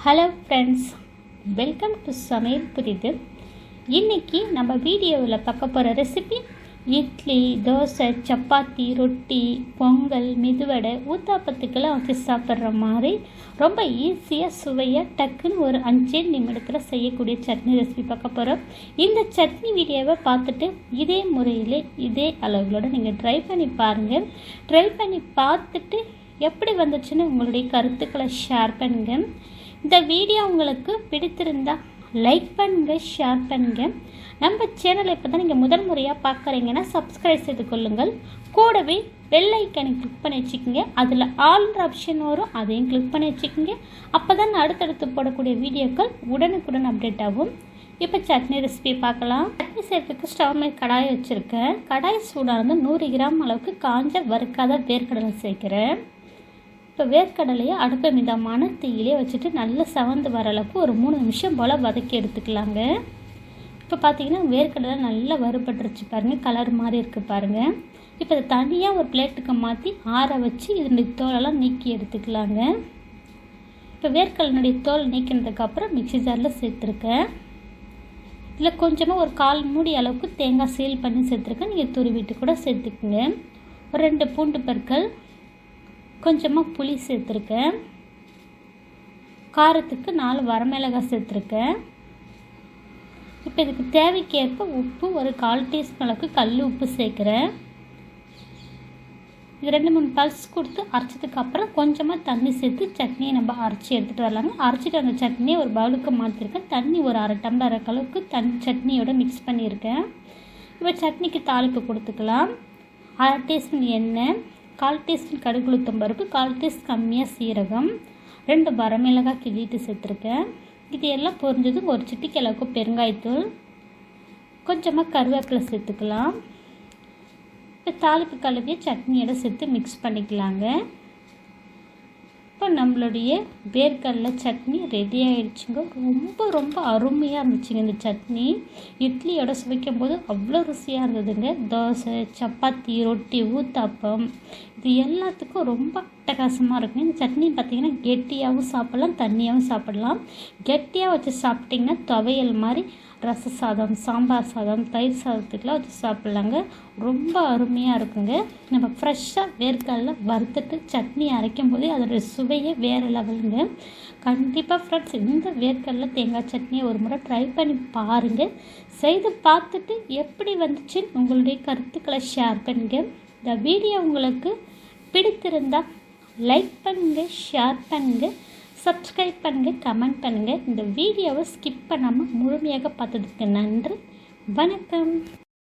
Hello friends welcome to சமையல் புரிது இன்றைக்கி நம்ம வீடியோவில் பார்க்க போகிற ரெசிபி இட்லி தோசை சப்பாத்தி ரொட்டி பொங்கல் மெதுவடை ஊத்தாப்பத்துக்கெல்லாம் வச்சு சாப்பிட்ற மாதிரி ரொம்ப ஈஸியாக சுவையாக டக்குன்னு ஒரு அஞ்சே நிமிடத்தில் செய்யக்கூடிய சட்னி ரெசிபி பார்க்க போகிறோம் இந்த சட்னி வீடியோவை பார்த்துட்டு இதே முறையில் இதே அளவுகளோடு நீங்கள் ட்ரை பண்ணி பாருங்கள் ட்ரை பண்ணி பார்த்துட்டு எப்படி வந்துச்சுன்னு உங்களுடைய கருத்துக்களை ஷேர் பண்ணுங்கள் இந்த வீடியோ உங்களுக்கு பிடித்திருந்தா லைக் பண்ணுங்க ஷேர் பண்ணுங்க. நம்ம சேனலை இப்போ தான் நீங்கள் முதல் முறையாக பார்க்குறீங்கன்னா சப்ஸ்கிரைப் செய்து கொள்ளுங்கள். கூடவே பெல் ஐக்கனை கிளிக் பண்ணி வச்சுக்கோங்க. அதில் ஆல்ன்ற ஆப்ஷன் வரும். அதையும் கிளிக் பண்ணி வச்சுக்கோங்க. அப்போ தான் அடுத்தடுத்து போடக்கூடிய வீடியோக்கள் உடனுக்குடன் அப்டேட் ஆகும். இப்போ சட்னி ரெசிபி பார்க்கலாம். சட்னி செய்கிறதுக்கு ஸ்டவ் மேல் கடாய் வச்சுருக்கேன். கடாய் சூடானது நூறு கிராம் அளவுக்கு காஞ்ச வறுக்காத வேர்க்கடலை சேர்க்குறேன். இப்போ வேர்க்கடலையை அடுப்ப மிதமான தீயிலே வச்சுட்டு நல்லா செவந்து வர அளவுக்கு ஒரு மூணு நிமிஷம் போல் வதக்கி எடுத்துக்கலாங்க. இப்போ பார்த்தீங்கன்னா வேர்க்கடலை நல்லா வறுபட்டுருச்சு பாருங்கள் கலர் மாதிரி இருக்குது பாருங்கள் இப்போ இதை தனியாக ஒரு பிளேட்டுக்கு மாற்றி ஆற வச்சு இதனுடைய தோலெல்லாம் நீக்கி எடுத்துக்கலாங்க. இப்போ வேர்க்கடலினுடைய தோல் நீக்கினதுக்கப்புறம் மிக்சி ஜாரில் சேர்த்துருக்கேன். இதில் கொஞ்சமாக ஒரு கால் மூடி அளவுக்கு தேங்காய் சீல் பண்ணி சேர்த்துருக்கேன். நீங்கள் துருவிட்டு கூட சேர்த்துக்குங்க. ஒரு ரெண்டு பூண்டு பற்கள் கொஞ்சமாக புளி சேர்த்துருக்கேன். காரத்துக்கு நாலு வரமிளகாய் சேர்த்துருக்கேன். இப்போ இதுக்கு தேவைக்கேற்ப உப்பு ஒரு கால் டீஸ்பூன் அளவுக்கு கல் உப்பு சேர்க்குறேன். இது ரெண்டு மூணு பல்ஸ் கொடுத்து அரைச்சதுக்கு அப்புறம் கொஞ்சமாக தண்ணி சேர்த்து சட்னியை நம்ம அரைச்சி எடுத்துகிட்டு வரலாங்க. அரைச்சிட்டு அந்த சட்னியை ஒரு பவுலுக்கு மாற்றிருக்கேன் தண்ணி ஒரு அரை டம்ளர் அளவுக்கு தண்ணி சட்னியோட மிக்ஸ் பண்ணியிருக்கேன். இப்போ சட்னிக்கு தாளிப்பு கொடுத்துக்கலாம். அரை டீஸ்பூன் எண்ணெய் கால் டீஸ்பூன் கடுகுளுத்தம் பருப்பு கால் கம்மியாக சீரகம் ரெண்டு வரமிளகாய் கிள்ளிட்டு சேர்த்துருக்கேன். இது எல்லாம் பொரிஞ்சதும் ஒரு சிட்டிக்கு பெருங்காயத்தூள் கொஞ்சமாக கருவேப்பிலை சேர்த்துக்கலாம். இப்போ தாளிப்பு கலவையை சட்னியோட சேர்த்து மிக்ஸ் பண்ணிக்கலாங்க. இப்போ நம்மளுடைய வேர்க்கடலை சட்னி ரெடி ஆகிடுச்சுங்க ரொம்ப ரொம்ப அருமையாக இருந்துச்சுங்க இந்த சட்னி. இட்லியோட சுவைக்கும் போது அவ்வளோ ருசியாக இருந்ததுங்க. தோசை சப்பாத்தி ரொட்டி ஊத்தாப்பம் இது எல்லாத்துக்கும் ரொம்ப அட்டகாசமாக இருக்கும் இந்த சட்னி பார்த்திங்கன்னா கெட்டியாகவும் சாப்பிட்லாம் தண்ணியாகவும் சாப்பிட்லாம். கெட்டியாக வச்சு சாப்பிட்டிங்கன்னா துவையல் மாதிரி ரச சாதம் சாம்பார் சாதம் தயிர் சாதத்துக்கெலாம் வச்சு சாப்பிட்லாங்க. ரொம்ப அருமையாக இருக்குங்க. நம்ம ஃப்ரெஷ்ஷாக வேர்க்காலில் வறுத்துட்டு சட்னி அரைக்கும் போதே அதோடய சுவையே வேறு லெவலுங்க. கண்டிப்பாக ஃப்ரெண்ட்ஸ் இந்த வேர்க்கடல தேங்காய் சட்னியை ஒரு முறை ட்ரை பண்ணி பாருங்கள் செய்து பார்த்துட்டு எப்படி வந்துச்சுன்னு உங்களுடைய கருத்துக்களை ஷேர் பண்ணுங்கள் இந்த வீடியோ உங்களுக்கு பிடித்திருந்தால் லைக் பண்ணுங்கள் ஷேர் பண்ணுங்கள் சப்ஸ்கிரைப் பண்ணுங்கள் கமெண்ட் பண்ணுங்கள் இந்த வீடியோவை ஸ்கிப் பண்ணாமல் முழுமையாக பார்த்ததுக்கு நன்றி. வணக்கம்.